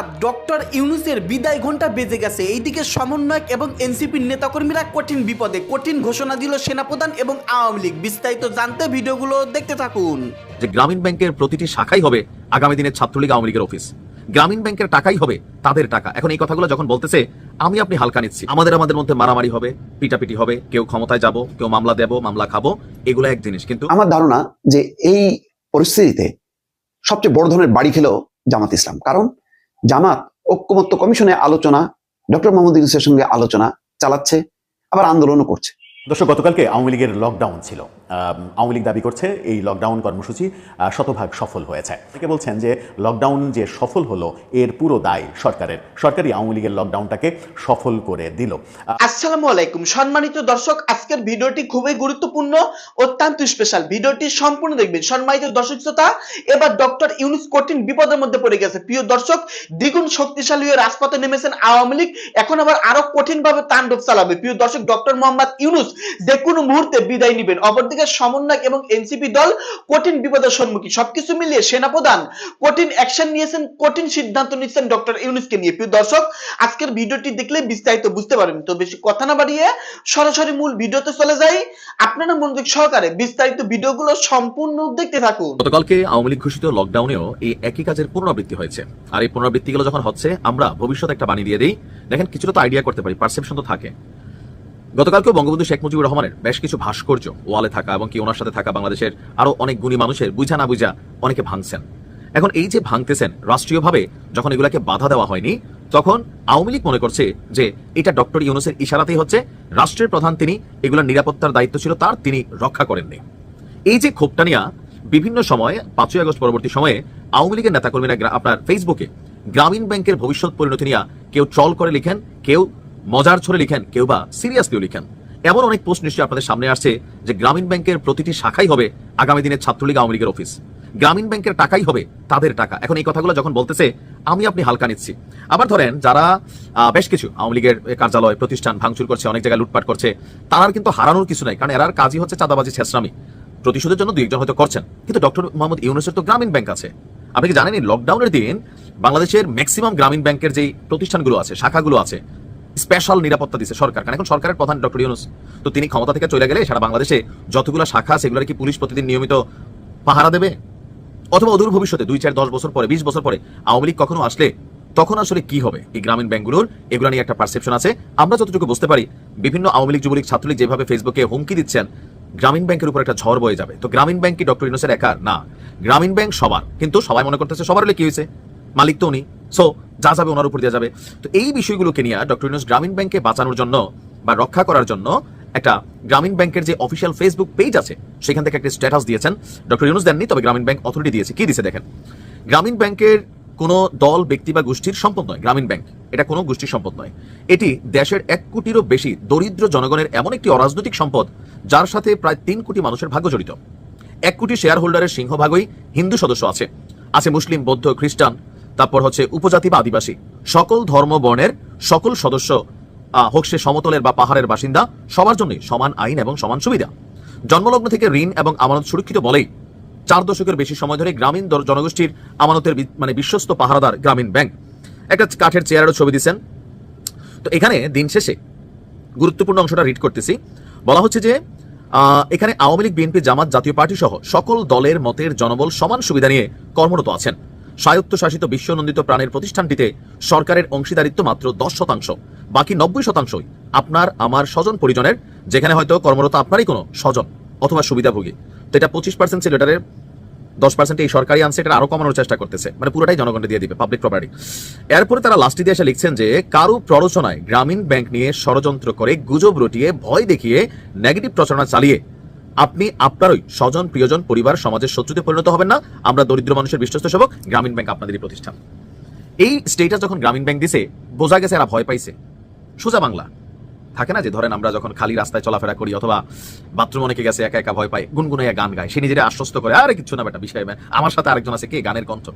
চাপ ডক্টর ইউনুসের বিদায় ঘণ্টা বেজে গেছে। এইদিকে সমন্বয়ক এবং এনসিপির নেতাকর্মীরা কঠিন বিপদে কঠিন ঘোষণা দিল সেনাপ্রধান এবং আওয়ামী লীগ। বিস্তারিত জানতে ভিডিওগুলো দেখতে থাকুন। যে গ্রামীণ ব্যাংকের প্রতিটি শাখাই হবে আগামী দিনের ছাত্রলীগ আওয়ামী লীগের অফিস। গ্রামীণ ব্যাংকের টাকাই হবে তাদের টাকা। এখন এই কথাগুলো যখন বলতেছে আমি আপনি হালকা নিচ্ছি। আমাদের আমাদের মধ্যে মারামারি হবে পিটাপিটি হবে কেউ ক্ষমতায় যাব কেউ মামলা দেব মামলা খাব এগুলো এক জিনিস। কিন্তু আমার ধারণা যে এই পরিস্থিতিতে সবচেয়ে বড় ধরনের বাড়ি খেলো জামাত ইসলাম। কারণ জামাত ঐক্যমত্য কমিশনে আলোচনা ডক্টর মোহাম্মদ ইউনুসের সঙ্গে আলোচনা চালাচ্ছে আবার আন্দোলনও করছে। দর্শক, গতকালকে আওয়ামী লীগের লকডাউন ছিল। আওয়ামী লীগ দাবি করছে এই লকডাউন কর্মসূচি শতভাগ সফল হয়েছে। থেকে বলছেন যে লকডাউন যে সফল হলো, এর পুরো দায় সরকারের। সরকারই আওয়ামী লীগের লকডাউনটাকে সফল করে দিল। আসসালামু আলাইকুম। সম্মানিত দর্শক, আজকের ভিডিওটি খুবই গুরুত্বপূর্ণ, অত্যন্ত স্পেশাল ভিডিওটি সম্পূর্ণ দেখবেন। সম্মানিত দর্শক শ্রোতা, এবার ডক্টর ইউনুস কঠিন বিপদের মধ্যে পড়ে গেছে। প্রিয় দর্শক, দ্বিগুণ শক্তিশালী হয়ে রাজপথে নেমেছেন আওয়ামী লীগ। এখন আবার আরও কঠিন ভাবে তাণ্ডব চালাবে। প্রিয় দর্শক, ডক্টর মোহাম্মদ ইউনুস যে কোনো মুহূর্তে বিদায় নেবেন। অপরদিকে সমন্বয় এবং এনসিপি দল কঠিন বিপদের সম্মুখীন। সবকিছু মিলিয়ে সেনাপ্রধান কঠিন অ্যাকশন নিয়েছেন, কঠিন সিদ্ধান্ত নিচ্ছেন ডক্টর ইউনুসকে নিয়ে। প্রিয় দর্শক, আজকের ভিডিওটি দেখলে বিস্তারিত বুঝতে পারবেন। তো বেশি কথা না বাড়িয়ে সরাসরি মূল ভিডিওতে চলে যাই। আপনারা মনোযোগ সহকারে বিস্তারিত ভিডিওগুলো সম্পূর্ণ দেখতে থাকুন। গতকালকে আওয়ামী লীগ ঘোষিত লকডাউনেও এই একই কাজের পুনরাবৃত্তি হয়েছে। আর এই পুনরাবৃত্তিগুলো যখন হচ্ছে, আমরা ভবিষ্যৎ একটা বানিয়ে দিয়ে দিই। দেখেন, কিছুটা তো আইডিয়া করতে পারি পারসেপশন তো থাকে। গতকালকেও বঙ্গবন্ধু শেখ মুজিবুর রহমানের বেশ কিছু ভাস্কর্য ওয়ালে থাকা এবং কি ওনার সাথে থাকা বাংলাদেশের আরও অনেক গুণী মানুষের বুঝা না বুঝা অনেকে ভাঙছেন। এখন এই যে ভাঙতেছেন, রাষ্ট্রীয়ভাবে যখন এগুলাকে বাধা দেওয়া হয়নি, তখন আওয়ামী লীগ মনে করছে যে এটা ডক্টর ইউনুসের ইশারাতেই হচ্ছে, রাষ্ট্রের প্রধান তিনি এগুলোর নিরাপত্তার দায়িত্ব ছিল, তার তিনি রক্ষা করেননি। এই যে ক্ষোভটা নিয়ে বিভিন্ন সময়ে, পাঁচই আগস্ট পরবর্তী সময়ে আওয়ামী লীগের নেতাকর্মীরা আপনার ফেসবুকে গ্রামীণ ব্যাংকের ভবিষ্যৎ পরিণতি নিয়ে কেউ ট্রল করে লিখেন, কেউ মজার ছড়ে লিখেন কেউ বা সিরিয়াসলিও লিখেন। এমন অনেক পোস্ট নিশ্চয়ই আপনাদের সামনে আসছে যে গ্রামীণ ব্যাংকের প্রতিটি শাখাই হবে আগামী দিনের ছাত্রলীগ, আওয়ামী লীগের অফিস। গ্রামীণ ব্যাংকের টাকাই হবে তাদের টাকা। এখন এই কথাগুলো যখন বলতেছে, আমি আপনি হালকা নিচ্ছি। আবার ধরেন, যারা বেশ কিছু আওয়ামী লীগের কার্যালয়, প্রতিষ্ঠান ভাঙচুর করছে, অনেক জায়গায় লুটপাট করছে, তার কিন্তু হারানোর কিছু নাই, কারণ এরার কাজই হচ্ছে চাঁদাবাজি ছেসরামি প্রতিশোধের জন্য দুই একজন হয়তো করছেন। কিন্তু ডক্টর মোহাম্মদ ইউনুসের তো গ্রামীণ ব্যাংক আছে। আপনি কি জানেন লকডাউনের দিন বাংলাদেশের ম্যাক্সিমাম গ্রামীণ ব্যাংকের যে প্রতিষ্ঠানগুলো আছে, শাখাগুলো আছে স্পেশাল নিরাপত্তা দিচ্ছে সরকার। কারণ এখন সরকারের প্রধান ডক্টর ইউনুস, তো তিনি ক্ষমতা থেকে চলে গেলে সারা বাংলাদেশে যতগুলো শাখা সেগুলোর কি পুলিশ প্রতিদিন নিয়মিত পাহারা দেবে? অথবা অদূর ভবিষ্যতে দুই চার দশ বছর পরে, বিশ বছর পরে আওয়ামী লীগ কখনো আসলে তখন আসলে কি হবে? এই গ্রামীণ ব্যাংকগুলোর এগুলো নিয়ে একটা পারসেপশন আছে। আমরা যতটুকু বুঝতে পারি, বিভিন্ন আওয়ামী লীগ, যুবলীগ ছাত্রলীগ যেভাবে ফেসবুকে হুমকি দিচ্ছেন, গ্রামীণ ব্যাংকের উপর একটা ঝড় বয়ে যাবে। তো গ্রামীণ ব্যাংক কি ডক্টর ইউনুসের একার না। গ্রামীণ ব্যাংক সবার। কিন্তু সবাই মনে করতেছে, সবার হলে কি হয়েছে? মালিক তো উনি। সো যা যাবে ওনার উপর দেওয়া যাবে। তো এই বিষয়গুলোকে নিয়ে ডক্টর ইউনুস গ্রামীণ ব্যাংকে বাঁচানোর জন্য বা রক্ষা করার জন্য একটা গ্রামীণ ব্যাংকের যে অফিসিয়াল ফেসবুক পেজ আছে, সেখান থেকে একটা স্ট্যাটাস দিয়েছেন ডক্টর ইউনুস দেননি, তবে গ্রামীণ ব্যাংক অথরিটি দিয়েছে। কি দিয়েছে দেখেন? গ্রামীণ ব্যাংকের কোনো দল, ব্যক্তি বা গোষ্ঠীর সম্পদ নয়, গ্রামীণ ব্যাংক। এটা কোনো গোষ্ঠীর সম্পদ নয়। এটি দেশের এক কোটিরও বেশি দরিদ্র জনগণের এমন একটি অরাজনৈতিক সম্পদ, যার সাথে প্রায় তিন কোটি মানুষের ভাগ্য জড়িত। এক কোটি শেয়ার হোল্ডারের সিংহভাগই হিন্দু সদস্য আছে। আছে মুসলিম, বৌদ্ধ, খ্রিস্টান তারপর হচ্ছে উপজাতি বা আদিবাসী। সকল ধর্ম বর্ণের সকল সদস্য হোক সে সমতলের বা পাহাড়ের বাসিন্দা, সবার জন্যই সমান আইন এবং সমান সুবিধা। জন্মলগ্ন থেকে ঋণ এবং আমানত সুরক্ষিত বলেই চার দশকের বেশি সময় ধরে গ্রামীণ জনগোষ্ঠীর আমানতের মানে বিশ্বস্ত পাহারাদার গ্রামীণ ব্যাংক একটা কাঠের চেয়ারেরও ছবি দিচ্ছেন তো এখানে দিন শেষে গুরুত্বপূর্ণ অংশটা রিড করতেছি। বলা হচ্ছে যে এখানে আওয়ামী লীগ, বিএনপি, জামাত, জাতীয় পার্টি সহ সকল দলের মতের জনবল সমান সুবিধা নিয়ে কর্মরত আছেন। স্বায়ত্তশাসিত বিশ্বনন্দিত প্রাণের প্রতিষ্ঠানটিতে সরকারের অংশীদারিত্ব মাত্র দশ শতাংশ, বাকি নব্বই শতাংশই আপনার, আমার স্বজন পরিজনের, যেখানে হয়তো কর্মরত আপনারই কোনো স্বজন অথবা সুবিধাভোগী। তো এটা পঁচিশ পার্সেন্ট ছিল, এটার দশ পার্সেন্ট এই সরকারি আনছে এটা আরও কমানোর চেষ্টা করতেছে। মানে পুরোটাই জনগণকে দিয়ে দিবে পাবলিক প্রপার্টি এরপরে তারা লাস্টে দিয়ে এসে লিখছেন যে, কারও প্ররোচনায় গ্রামীণ ব্যাংক নিয়ে ষড়যন্ত্র করে গুজব রটিয়ে ভয় দেখিয়ে নেগেটিভ প্রচারণা চালিয়ে আপনি, আপনারই স্বজন, প্রিয়জন, পরিবার, সমাজের শত্রুতে পরিণত হবেন না। আমরা দরিদ্র মানুষের বিশ্বস্ত সেবক, গ্রামীণ ব্যাংক আপনাদেরই প্রতিষ্ঠান। এই স্টেটাস যখন গ্রামীণ ব্যাংক দিছে, বোঝা গেছে এরা ভয় পাইছে। সোজা বাংলা। থাকে না যে, ধরেন আমরা যখন খালি রাস্তায় চলাফেরা করি অথবা বাথরুম অনেকে গেছে, একা একা ভয় পায়, গুনগুনাইয়া গান গায়, সে নিজেরা আশ্বস্ত করে, আরে কিছু না বেটা, বিষয় আমার সাথে আরেকজন আছে, কে? গানের কণ্ঠ।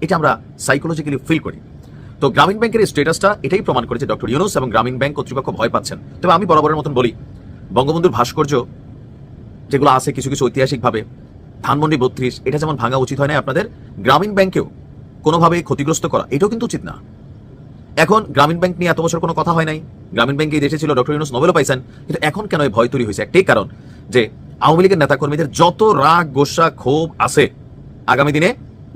এটা আমরা সাইকোলজিক্যালি ফিল করি। তো গ্রামীণ ব্যাংকের স্টেটাসটা এটাই প্রমাণ করেছে ডক্টর ইউনুস এবং গ্রামীণ ব্যাংক কর্তৃপক্ষ ভয় পাচ্ছেন। তবে আমি বরাবরের মতন বলি, বঙ্গবন্ধুর ভাস্কর্য যেগুলো আছে কিছু কিছু ঐতিহাসিকভাবে। ধানমন্ডি বত্রিশ, এটা যেমন ভাঙা উচিত হয় না আপনাদের, গ্রামীণ ব্যাংকেও কোনোভাবে ক্ষতিগ্রস্ত করা, এটাও কিন্তু উচিত না। এখন গ্রামীণ ব্যাংক নিয়ে এত বছর কোনো কথা হয় নাই। গ্রামীণ ব্যাংকে দেশে ছিল ডক্টর ইউনুস নোবেলও পাইছেন, কিন্তু এখন কেন এই ভয় তৈরি হয়েছে? একটাই কারণ যে, আওয়ামী লীগের নেতাকর্মীদের যত রাগ, গোসা, ক্ষোভ আছে, আগামী দিনে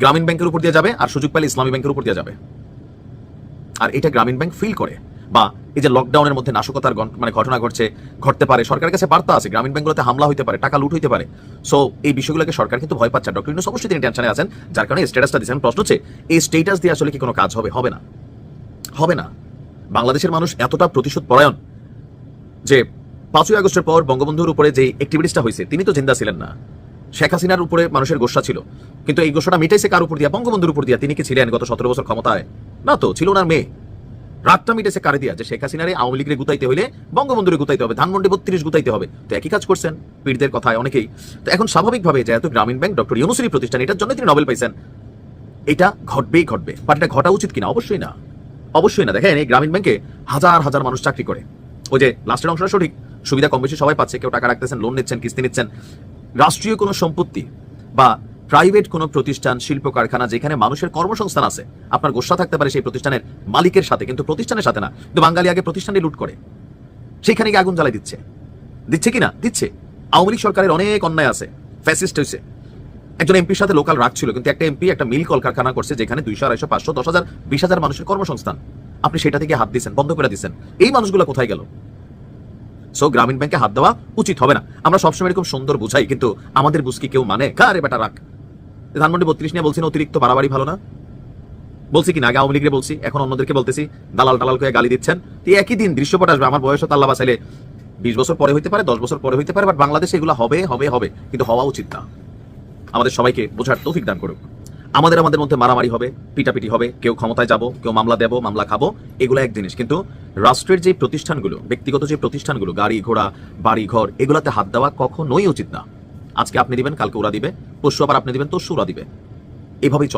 গ্রামীণ ব্যাংকের উপর দিয়ে যাবে আর সুযোগ পেলে ইসলামী ব্যাংকের উপর দিয়ে যাবে। আর এটা গ্রামীণ ব্যাংক ফিল করে। বা এই যে লকডাউনের মধ্যে নাশকতার মানে ঘটনা ঘটছে, ঘটতে পারে, সরকারের কাছে বার্তা আছে, গ্রামীণ ব্যাংকগুলোতে হামলা হইতে পারে, টাকা লুট হইতে পারে। সো এই বিষয়গুলোকে সরকার কিন্তু ভয় পাচ্ছে। ডক্টর ইউনুস অবশ্যই তিনি টেনশনে আছেন, যার কারণে স্ট্যাটাসটা দিচ্ছেন প্রশ্ন হচ্ছে, এই স্টেটাস দিয়ে আসলে কি কোনো কাজ হবে? হবে না। হবে না। বাংলাদেশের মানুষ এতটা প্রতিশোধ পরায়ণ যে পাঁচই আগস্টের পর বঙ্গবন্ধুর উপরে যে অ্যাক্টিভিটিসটা হয়েছে, তিনি তো জিন্দা ছিলেন না। শেখ হাসিনার উপরে মানুষের গোসা ছিল। কিন্তু এই গোসাটা মিটাইছে কার উপর দিয়া? বঙ্গবন্ধুর উপর দিয়া। তিনি কি ছিলেন গত সতেরো বছর ক্ষমতায়? না তো, ছিল ওনার মেয়ে। রাতটা মিটেছে কারে দিয়া যে শেখ হাসিনারে আওয়ামী লীগের গুতাইতে হইলে বঙ্গবন্ধুরে গুতাইতে হবে, ধানমন্ডি বত্রিশ গুতাইতে হবে। তো একই কাজ করছেন পীড়দের কথায় অনেকেই। তো এখন স্বাভাবিকভাবে যেহেতু গ্রামীণ ব্যাংক, ডক্টর ইউনুসরি প্রতিষ্ঠান, এটার জন্য তিনি নোবেল পাইছেন। এটা ঘটবেই ঘটবে বাট এটা ঘটা উচিত কিনা? অবশ্যই না। অবশ্যই না। দেখেন, এই গ্রামীণ ব্যাংকে হাজার হাজার মানুষ চাকরি করে। ওই যে লাস্টের অংশটা সঠিক, সুবিধা কম বেশি সবাই পাচ্ছে, কেউ টাকা রাখতেছেন লোন নিচ্ছেন, কিস্তি নিচ্ছেন। রাষ্ট্রীয় কোনো সম্পত্তি বা প্রাইভেট কোনো প্রতিষ্ঠান শিল্প কারখানা যেখানে মানুষের কর্মসংস্থান আছে, আপনার গোসা থাকতে পারে সেই প্রতিষ্ঠানের মালিকের সাথে, কিন্তু প্রতিষ্ঠানের সাথে না। কিন্তু বাঙালি আগে প্রতিষ্ঠানে লুট করে। সেখানে গিয়ে আগুন জ্বালাই দিচ্ছে। দিচ্ছে কি না? দিচ্ছে। আওয়ামী লীগ সরকারের অনেক অন্যায় আছে। ফ্যাসিস্ট হয়েছে। একজন এমপির সাথে লোকাল রাখছিল কিন্তু একটা এমপি একটা মিল কলকারখানা করছে যেখানে দুইশো, আড়াইশো, পাঁচশো, দশ হাজার, বিশ হাজার মানুষের কর্মসংস্থান। আপনি সেটা থেকে হাত দিচ্ছেন বন্ধ করে দিচ্ছেন এই মানুষগুলো কোথায় গেল? সো গ্রামীণ ব্যাংকে হাত দেওয়া উচিত হবে না। আমরা সবসময় এরকম সুন্দর বুঝাই, কিন্তু আমাদের বুঝকি কেউ মানে? কারে বেটা রাখ ধানমন্ডি বত্রিশ নিয়ে বলছেন অতিরিক্ত বাড়াবাড়ি ভালো না? বলছি কি না? আগে আওয়ামী লীগরে বলছি, এখন অন্যদেরকে বলতেছি, দালাল টালাল করে গালি দিচ্ছেন। তো একই দিন দৃশ্যপট আসবে, আমার বয়স তাল্লা বাসাইলে বিশ বছর পরে হইতে পারে, দশ বছর পরে হইতে পারে বাট বাংলাদেশে এগুলো হবে হবে হবে, কিন্তু হওয়া উচিত না। আমাদের সবাইকে বোঝার তৌফিক দান করুক। আমাদের আমাদের মধ্যে মারামারি হবে, পিটাপিটি হবে, কেউ ক্ষমতায় যাব, কেউ মামলা দেব, মামলা খাব, এগুলো এক জিনিস। কিন্তু রাষ্ট্রের যে প্রতিষ্ঠানগুলো, ব্যক্তিগত যে প্রতিষ্ঠানগুলো গাড়ি ঘোড়া বাড়ি ঘর এগুলাতে হাত দেওয়া কখনোই উচিত না। আজকে আপনি দিবেন, কালকে ওরা দিবে। পরশু আবার আপনি দিবেন তো সুরা দিবে। এভাবেই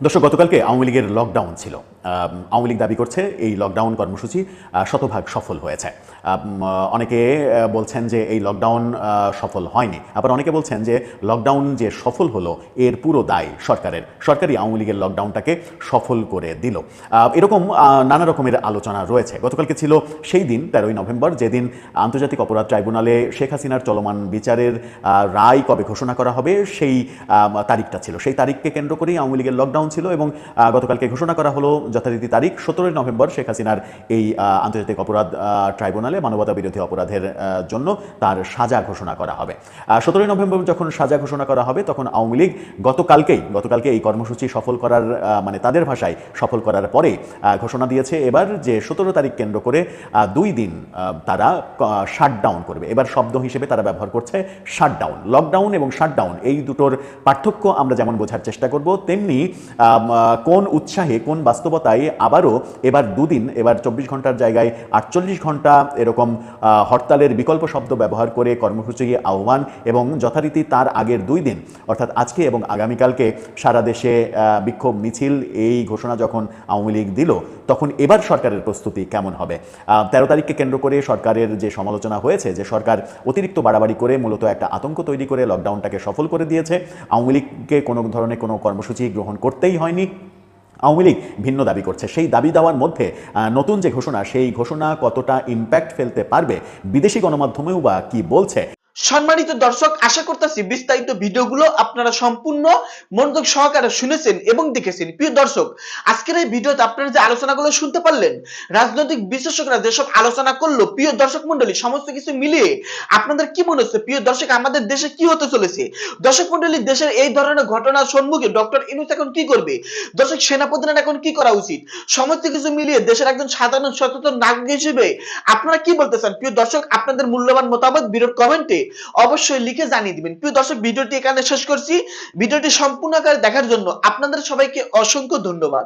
দর্শক, গতকালকে আওয়ামী লীগের লকডাউন ছিল। আওয়ামী লীগ দাবি করছে, এই লকডাউন কর্মসূচি শতভাগ সফল হয়েছে। অনেকে বলছেন যে এই লকডাউন সফল হয়নি। আবার অনেকে বলছেন যে লকডাউন যে সফল হলো এর পুরো দায় সরকারের। সরকারই আওয়ামী লীগের লকডাউনটাকে সফল করে দিল। এরকম নানা রকমের আলোচনা রয়েছে। গতকালকে ছিল সেই দিন তেরোই নভেম্বর যেদিন আন্তর্জাতিক অপরাধ ট্রাইব্যুনালে শেখ হাসিনার চলমান বিচারের রায় কবে ঘোষণা করা হবে সেই তারিখটা ছিল। সেই তারিখকে কেন্দ্র করেই আওয়ামী লীগের লকডাউন ছিল এবং গতকালকে ঘোষণা করা হলো যথারীতি তারিখ সতেরোই নভেম্বর শেখ হাসিনার এই আন্তর্জাতিক অপরাধ আহ, ট্রাইব্যুনালে মানবতা বিরোধী অপরাধের জন্য তার সাজা ঘোষণা করা হবে। সতেরোই নভেম্বর যখন সাজা ঘোষণা করা হবে, তখন আওয়ামী লীগ গতকালকেই গতকালকে এই কর্মসূচি সফল করার মানে তাদের ভাষায় সফল করার পরে ঘোষণা দিয়েছে এবার যে সতেরো তারিখ কেন্দ্র করে দুই দিন তারা শাটডাউন করবে। এবার শব্দ হিসেবে তারা ব্যবহার করছে শাটডাউন লকডাউন এবং শাটডাউন এই দুটোর পার্থক্য আমরা যেমন বোঝার চেষ্টা করব, তেমনি কোন উৎসাহে, কোন বাস্তবতায় আবারও এবার দুদিন, এবার চব্বিশ ঘণ্টার জায়গায় আটচল্লিশ ঘণ্টা এরকম হরতালের বিকল্প শব্দ ব্যবহার করে কর্মসূচি আহ্বান এবং যথারীতি তার আগের দুই দিন, অর্থাৎ আজকে এবং আগামীকালকে সারা দেশে বিক্ষোভ মিছিল এই ঘোষণা যখন আওয়ামী লীগ দিল, তখন এবার সরকারের প্রস্তুতি কেমন হবে? তেরো তারিখকে কেন্দ্র করে সরকারের যে সমালোচনা হয়েছে, যে সরকার অতিরিক্ত বাড়াবাড়ি করে মূলত একটা আতঙ্ক তৈরি করে লকডাউনটাকে সফল করে দিয়েছে, আওয়ামী লীগকে কোনো ধরনের কোনো কর্মসূচি গ্রহণ করতেই হয়নি। আওয়ামী লীগ ভিন্ন দাবি করছে। সেই দাবি দেওয়ার মধ্যে নতুন যে ঘোষণা, সেই ঘোষণা কতটা ইম্প্যাক্ট ফেলতে পারবে বিদেশি গণমাধ্যমেও বা কি বলছে? সম্মানিত দর্শক, আশা করতেছি বিস্তারিত ভিডিওগুলো আপনারা সম্পূর্ণ মনোযোগ সহকারে শুনেছেন এবং দেখেছেন। প্রিয় দর্শক, আজকের এই ভিডিওতে আপনারা যে আলোচনাগুলো শুনতে পারলেন, রাজনৈতিক বিশেষজ্ঞরা যেসব আলোচনা করল, প্রিয় দর্শক মন্ডলী সমস্ত কিছু মিলিয়ে আপনাদের কি মনে হচ্ছে? প্রিয় দর্শক, আমাদের দেশে কি হতে চলেছে? দর্শক মন্ডলী দেশের এই ধরনের ঘটনার সম্মুখে ডক্টর ইনুস এখন কি করবে? দর্শক, সেনাপ্রধানের এখন কি করা উচিত? সমস্ত কিছু মিলিয়ে দেশের একজন সাধারণ সচেতন নাগরিক হিসেবে আপনারা কি বলতে চান? প্রিয় দর্শক, আপনাদের মূল্যবান মতামত বিরোধ কমেন্টে অবশ্যই লিখে জানিয়ে দিবেন। প্রিয় দর্শক, ভিডিওটি এখানে শেষ করছি। ভিডিওটি সম্পূর্ণ আকারে দেখার জন্য আপনাদের সবাইকে অসংখ্য ধন্যবাদ।